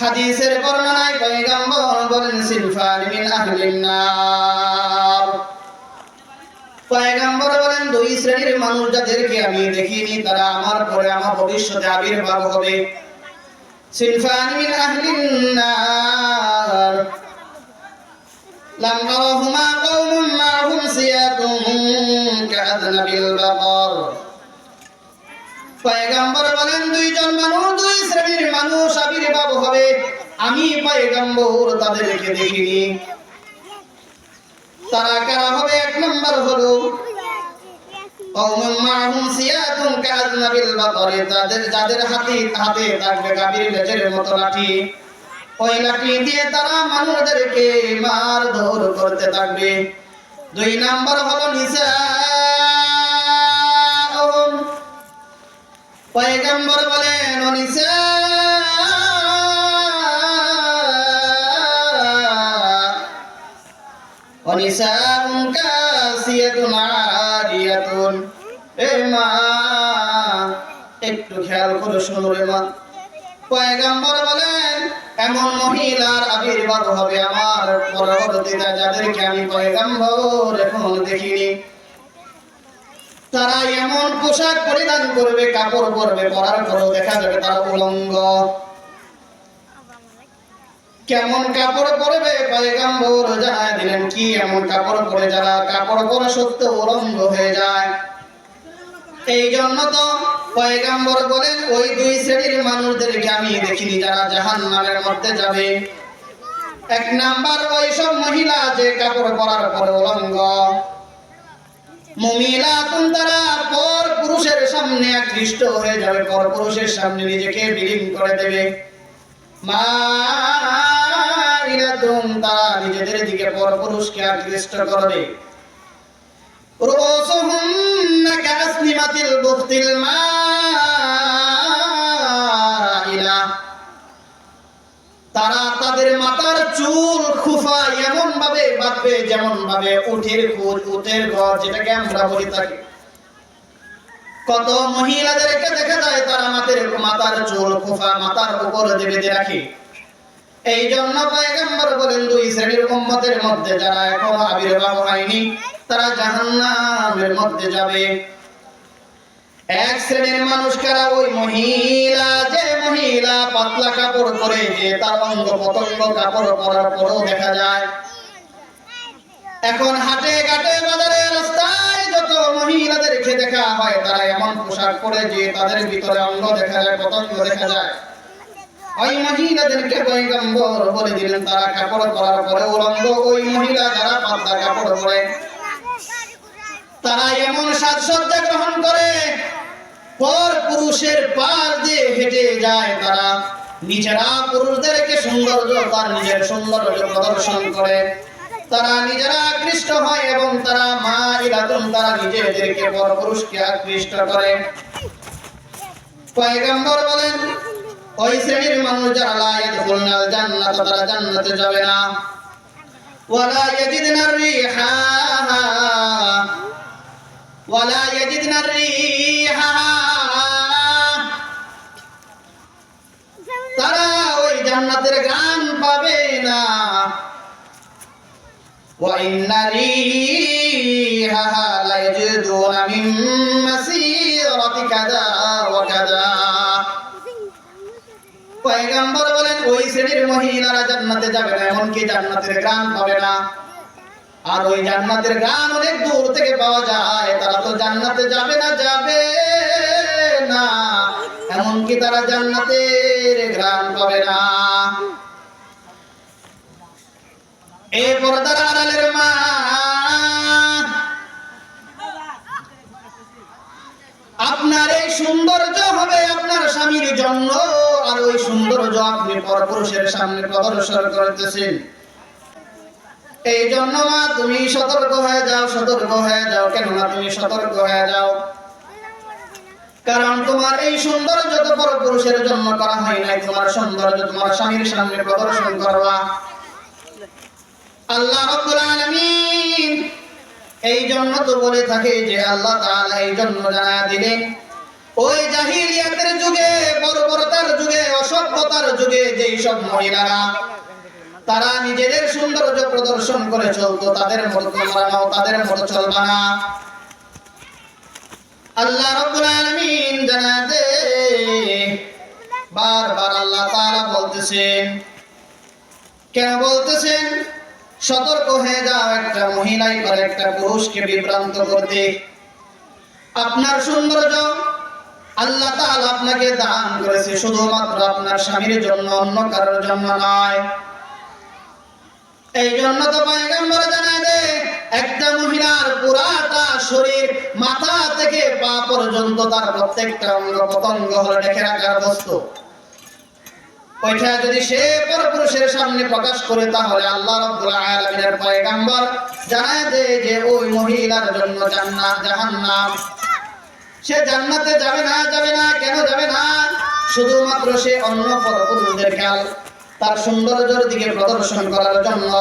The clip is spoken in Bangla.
হাদিসের বর্ণনায় পয়গম্বর বলেন সিলফান মিন আহলিন নার পয়গম্বর বলেন দুই শ্রেণীর মানুষ যাদেরকে আমি দেখিনি তারা আমার পরে আমার ভবিষ্যতে আবির্ভাব হবে সিলফান মিন আহলিন নার لم يرهما قوم معهم سياط كأذنب البقر পয়গম্বর বলেন, দুইজন মানুষ, দুই শ্রেণির মানুষ আবির্ভাব হবে। আমি তাদেরকে দেখিনি। তারা কারা হবে? এক নম্বর হলো মানুষদেরকে মারধর করতে থাকবে। দুই নাম্বার হলো নিসা পয়গম্বর বলেন অনিসা অনিসা কাসিয়াতুন আরিয়াতুন এ মা, একটু খেয়াল করে শুনো মা। পয়গম্বর বলেন, এমন মহিলার আবির্ভাব হবে আমার পরবর্তীতে যাদেরকে আমি পয়গম্বর এখন দেখিনি। তারা এমন পোশাক পরিধান করবে, কাপড় পরবে, পরার পরেও দেখা যাবে তারা উলঙ্গ। কেমন কাপড় পরবে পয়গম্বর জানায় দিলেন, কি এমন কাপড় পরে যারা কাপড় পরা সত্ত্বেও উলঙ্গ হয়ে যায়? এই জন্য তো পয়গাম্বর বলেন, ওই দুই শ্রেণির মানুষদেরকে আমি দেখিনি, যারা জাহান নামের মধ্যে যাবে। এক নাম্বার, ওই সব মহিলা যে কাপড় পরার পরে উলঙ্গ। মমিলা সামনে আকৃষ্ট হয়ে যাবে পর পুরুষের সামনে নিজেকে বিলীন করে দেবে মা তারা নিজেদের দিকে পর পুরুষকে আকৃষ্ট করবে رؤوسهن كأسنمة البخت المائلة তারা তাদের মাথার চুল খুফা এমন ভাবে বাঁধবে যেমন ভাবে উঠের খুর উঠের ঘর যেটাকে আমরা বলি থাকি কত মহিলাদেরকে দেখা যায় তারা মাথার মাথার চুল খুফা মাথার উপর দেবে রাখে। এই জন্য পয়গম্বর বলেন, দুই শ্রেণির উম্মতের মধ্যে যারা এখনও আবির্ভাব হয়নি, তারা জাহান্নামের মধ্যে যাবে। এক শ্রেণির মানুষ কারা? ওই মহিলা, যে মহিলা পাতলা কাপড় পরে, যে তার অঙ্গ পতঙ্গ কাপড় পরার পরেও দেখা যায়। এখন হাটে ঘাটে বাজারে মহিলাদেরকে দেখা হয়, তারা এমন পোশাক পরে যে তাদের ভিতরে অঙ্গ দেখা যায়, পতঙ্গ দেখা যায়। ওই মহিলাদেরকে পয়গম্বর বলে দিলেন, তারা কাপড় পরার পরে উলঙ্গ ওই মহিলা যারা পাতলা কাপড় পরে। তারা এমন সাজসজ্জা গ্রহণ করে, পর পুরুষের পার দিয়ে হেঁটে যায় তারা। নিজেরা পুরুষদেরকে সৌন্দর্য, তার নিজের সৌন্দর্য প্রদর্শন করে। তারা নিজেরা আকৃষ্ট হয় এবং তারা মা ইরাতুন, তারা নিজেদেরকে পর পুরুষকে আকৃষ্ট করে। পয়গম্বর বলেন, ওই শ্রেণির মানুষ যারা লা ইয়াদখুলুনাল জান্নাত, তারা জান্নাতে যাবে না। ওয়ালা ইয়াজিদনা রিহাহা ওয়ালা ইয়াজিদনা রিহাহা তারা ওই জান্নাতের গান পাবে না। وإن ريحها ليجدون من مسيرة كذا وكذا পয়গম্বর বলেন ওই শ্রেণীর মহিলারা জান্নাতে যাবে না এমনকি জান্নাতের গান পাবে না আর ওই জান্নাতের গান অনেক দূর থেকে পাওয়া যায় তারা তো জান্নাতে যাবে না যাবে না এমনকি তারা জান্নাতের গান পাবে না আপনার এই সৌন্দর্য হবে আপনার স্বামীর জন্য, আর ওই সৌন্দর্য আপনি পরপুরুষের সামনে প্রদর্শন করতেছেন। এই জন্য মা, তুমি সতর্ক হয়ে যাও, সতর্ক হয়ে যাও। কেননা তুমি সতর্ক হয়ে যাও। কারণ তোমার এই সৌন্দর্য তো পরপুরুষের জন্য করা হয় নাই, তোমার সৌন্দর্য তোমার স্বামীর সামনে প্রদর্শন করবা। আল্লাহ আলামিন এই জন্য থাকে যে আল্লাহ তাআলা এই জন্য জানা দিলেন, ওই জাহিলিয়াতের যুগে, বর্বরতার যুগে, অসভ্যতার যুগে যেই সব মহিলারা, তারা নিজেদের সৌন্দর্য প্রদর্শন করে চলতো, তাদের নাও তাদের মতো চলবা না আল্লাহ আলামিন বারবার আল্লাহ তাআলা বলতেছেন, কেন বলতেছেন? সতর্ক হয়ে যাও, একটা মহিলাই করে, একটা পুরুষকে বিভ্রান্ত করতে। আপনার সৌন্দর্য, আল্লাহ তাআলা আপনাকে দান করেছে, শুধুমাত্র আপনার স্বামীর জন্য, অন্য কারোর জন্য নয়। এই জন্য তো পয়গম্বর জানা দেয় একটা মহিলার পুরাটা শরীর মাথা থেকে পা পর্যন্ত তার প্রত্যেকটা অঙ্গ পতঙ্গ হলো রেখে রাখার বস্তু। ওইটা যদি সে পরপুরুষের সামনে প্রকাশ করে, তাহলে আল্লাহ রাব্বুল আলামিনের পয়গাম্বর জানায় দেয় যে ওই মহিলার জন্য জান্নাত, জাহান্নাম। সে জান্নাতে যাবে না যাবে না, কেন যাবে না? শুধুমাত্র সে অন্য খেয়াল, তার সৌন্দর্যের দিকে প্রদর্শন করার জন্য।